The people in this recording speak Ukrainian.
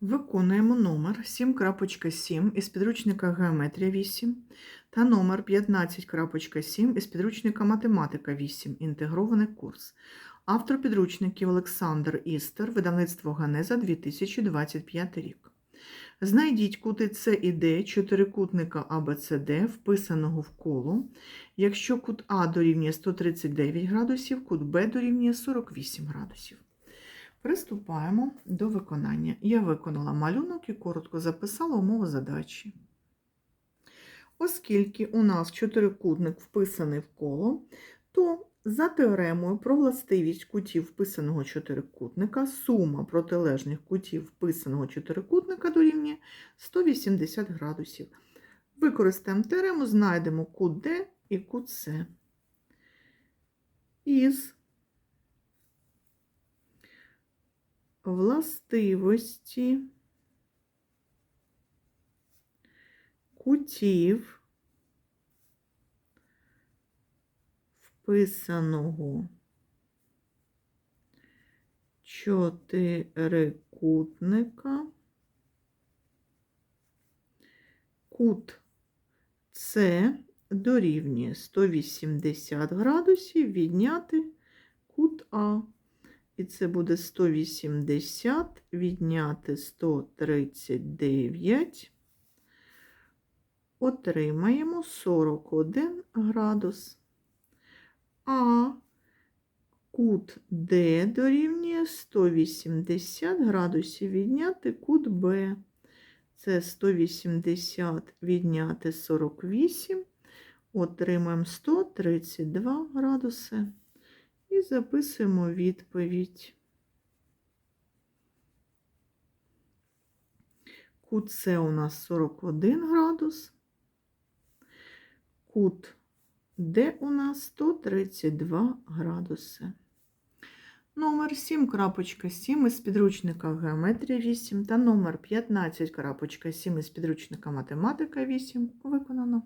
Виконуємо номер 7.7 із підручника Геометрія 8 та номер 15.7 із підручника Математика 8. Інтегрований курс. Автор підручників Олександр Істер, видавництво Ганеза 2025 рік. Знайдіть кути С і Д чотирикутника ABCD, вписаного в коло, якщо кут А дорівнює 139 градусів, кут Б дорівнює 48 градусів. Приступаємо до виконання. Я виконала малюнок і коротко записала умову задачі. Оскільки у нас чотирикутник вписаний в коло, то за теоремою про властивість кутів вписаного чотирикутника сума протилежних кутів вписаного чотирикутника дорівнює 180 градусів. Використаємо теорему, знайдемо кут D і кут С. Із властивості кутів вписаного чотирикутника кут С дорівнює 180 градусів відняти кут А. І це буде 180 відняти 139. Отримаємо 41 градус. А кут Д дорівнює 180 градусів відняти кут Б. Це 180 відняти 48. Отримаємо 132 градуси. І записуємо відповідь. Кут С у нас 41 градус. Кут Д у нас 132 градуси. Номер 7.7 із підручника Геометрія 8 та номер 15.7 із підручника Математика 8 виконано.